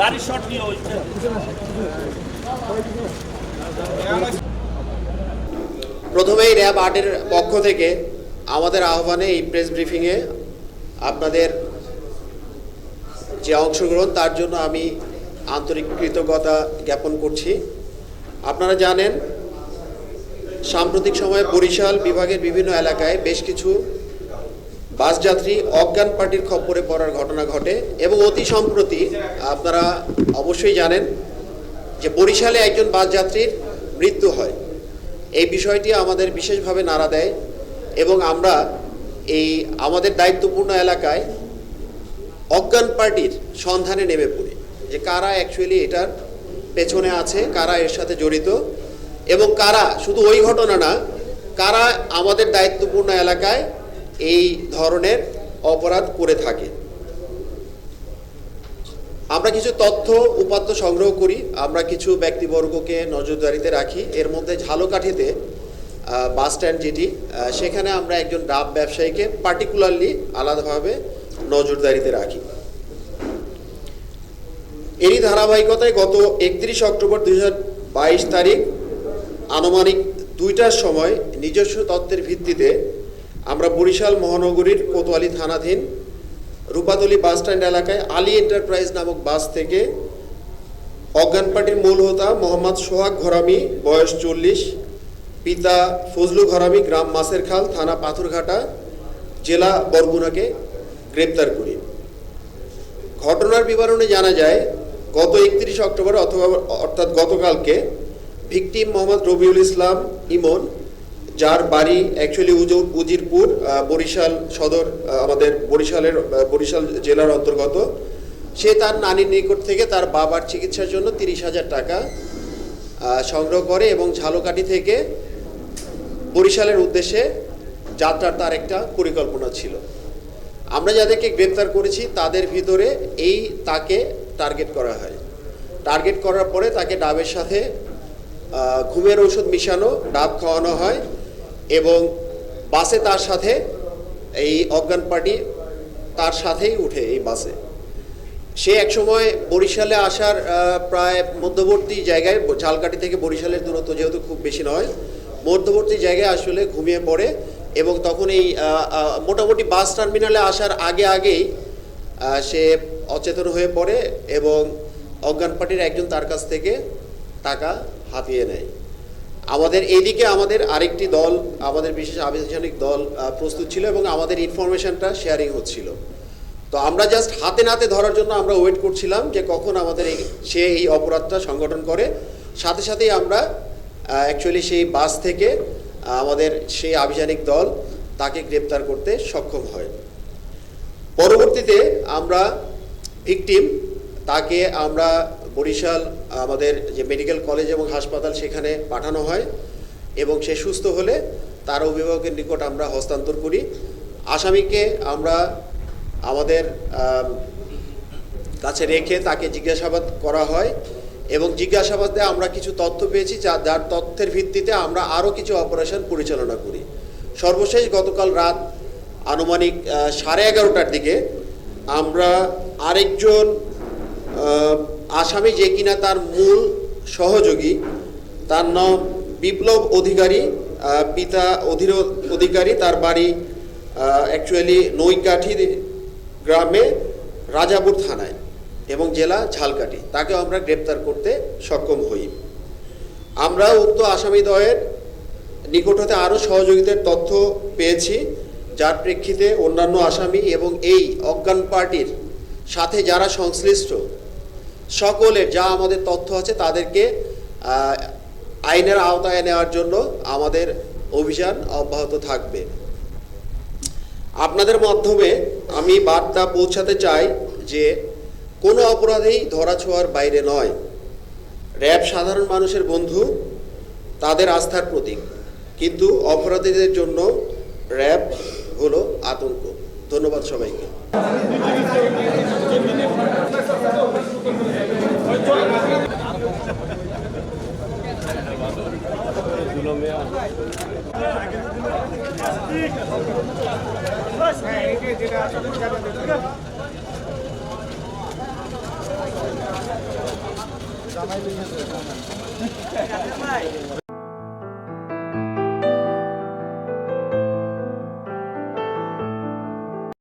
গাড়ি প্রথমেই র্যাব আটের পক্ষ থেকে আমাদের আহ্বানে এই প্রেস ব্রিফিংয়ে আপনাদের যে অংশগ্রহণ, তার জন্য আমি আন্তরিক কৃতজ্ঞতা জ্ঞাপন করছি। আপনারা জানেন, সাম্প্রতিক সময়ে বরিশাল বিভাগের বিভিন্ন এলাকায় বেশ কিছু বাসযাত্রী অজ্ঞান পার্টির খপ্পরে পড়ার ঘটনা ঘটে এবং অতি সম্প্রতি আপনারা অবশ্যই জানেন যে বরিশালে একজন বাসযাত্রীর মৃত্যু হয়। এই বিষয়টি আমাদের বিশেষভাবে নাড়া দেয় এবং আমরা এই আমাদের দায়িত্বপূর্ণ এলাকায় অজ্ঞান পার্টির সন্ধানে নেমে পড়ি যে কারা অ্যাকচুয়ালি এটার পেছনে আছে, কারা এর সাথে জড়িত এবং কারা শুধু ওই ঘটনা না, কারা আমাদের দায়িত্বপূর্ণ এলাকায় এই ধরনের অপরাধ করে থাকে। আমরা কিছু তথ্য, উপাত্ত সংগ্রহ করি। আমরা কিছু ব্যক্তিবর্গকে নজরদারিতে রাখি। এর মধ্যে ঝালকাঠিতে বাস স্ট্যান্ড যেটি সেখানে আমরা একজন ডাব ব্যবসায়ীকে পার্টিকুলারলি আলাদাভাবে নজরদারিতে রাখি। এরই ধারাবাহিকতায় গত একত্রিশ অক্টোবর দুই হাজার বাইশ তারিখ আনুমানিক দুইটার সময় নিজস্ব তত্ত্বের ভিত্তিতে আমরা বরিশাল মহানগরীর কোতোয়ালি থানাধীন রূপাতলি বাস স্ট্যান্ড এলাকায় আলী এন্টারপ্রাইজ নামক বাস থেকে অজ্ঞান পার্টির মূল হোতা মোহাম্মদ সোহাগ ঘরামি, বয়স চল্লিশ, পিতা ফজলু ঘরামি, গ্রাম মাসের খাল, থানা পাথরঘাটা, জেলা বরগুনাকে গ্রেপ্তার করি। ঘটনার বিবরণে জানা যায়, গত একত্রিশ অক্টোবর অথবা অর্থাৎ গতকালকে ভিকটিম মোহাম্মদ রবিউল ইসলাম ইমন যার বাড়ি অ্যাকচুয়ালি উজিরপুর বরিশাল সদর আমাদের বরিশালের বরিশাল জেলার অন্তর্গত। সে তার নানির নিকট থেকে তার বাবার চিকিৎসার জন্য তিরিশ হাজার টাকা সংগ্রহ করে এবং ঝালকাঠি থেকে বরিশালের উদ্দেশ্যে যাত্রার তার একটা পরিকল্পনা ছিল। আমরা যাদেরকে গ্রেপ্তার করেছি, তাদের ভিতরে এই তাকে টার্গেট করা হয়। টার্গেট করার পরে তাকে ডাবের সাথে ঘুমের ওষুধ মিশানো, ডাব খাওয়ানো হয়। এবং বাসে তার সাথে এই অজ্ঞান পার্টি তার সাথেই উঠে এই বাসে। সে একসময় বরিশালে আসার প্রায় মধ্যবর্তী জায়গায় ঝালকাঠি থেকে বরিশালের দূরত্ব যেহেতু খুব বেশি নয়, মধ্যবর্তী জায়গায় আসলে ঘুমিয়ে পড়ে এবং তখন এই মোটামুটি বাস টার্মিনালে আসার আগে আগেই সে অচেতন হয়ে পড়ে এবং অজ্ঞান পার্টির একজন তার কাছ থেকে টাকা হাতিয়ে নেয়। আমাদের এইদিকে আমাদের আরেকটি দল, আমাদের বিশেষ আবেদনজনক দল প্রস্তুত ছিল এবং আমাদের ইনফরমেশনটা শেয়ারিং হচ্ছিল। তো আমরা জাস্ট হাতে নাতে ধরার জন্য আমরা ওয়েট করছিলাম যে কখন আমাদের এই, সে এই অপরাধটা সংগঠন করে। সাথে সাথেই আমরা অ্যাকচুয়ালি সেই বাস থেকে আমাদের সেই আভিযানিক দল তাকে গ্রেপ্তার করতে সক্ষম হয়। পরবর্তীতে আমরা ভিকটিম তাকে আমরা বরিশাল, আমাদের যে মেডিকেল কলেজ এবং হাসপাতাল সেখানে পাঠানো হয় এবং সে সুস্থ হলে তার অভিভাবকের নিকট আমরা হস্তান্তর করি। আসামিকে আমরা আমাদের কাছে রেখে তাকে জিজ্ঞাসাবাদ করা হয় এবং জিজ্ঞাসাবাদে আমরা কিছু তথ্য পেয়েছি যা, যার তথ্যের ভিত্তিতে আমরা আরও কিছু অপারেশন পরিচালনা করি। সর্বশেষ গতকাল রাত আনুমানিক সাড়ে এগারোটার দিকে আমরা আরেকজন আসামি যে কিনা তার মূল সহযোগী, তার নাম বিপ্লব অধিকারী পিতা অধীর অধিকারী, তার বাড়ি অ্যাকচুয়ালি নৈকাঠি গ্রামে রাজাপুর থানায় এবং জেলা ঝালকাঠি। তাকে আমরা গ্রেপ্তার করতে সক্ষম হই। আমরা উক্ত আসামিদ্বয়ের নিকট হতে আরও সহযোগিতার তথ্য পেয়েছি, যার প্রেক্ষিতে অন্যান্য আসামি এবং এই অজ্ঞান পার্টির সাথে যারা সংশ্লিষ্ট সকলের যা আমাদের তথ্য আছে তাদেরকে আইনের আওতায় নেওয়ার জন্য আমাদের অভিযান অব্যাহত থাকবে। আপনাদের মাধ্যমে আমি বার্তা পৌঁছাতে চাই যে কোনো অপরাধেই ধরাছোঁয়ার বাইরে নয়। র্যাব সাধারণ মানুষের বন্ধু, তাদের আস্থার প্রতীক। কিন্তু অপরাধীদের জন্য র্যাব হলো আতঙ্ক। ধন্যবাদ সবাইকে। জামাই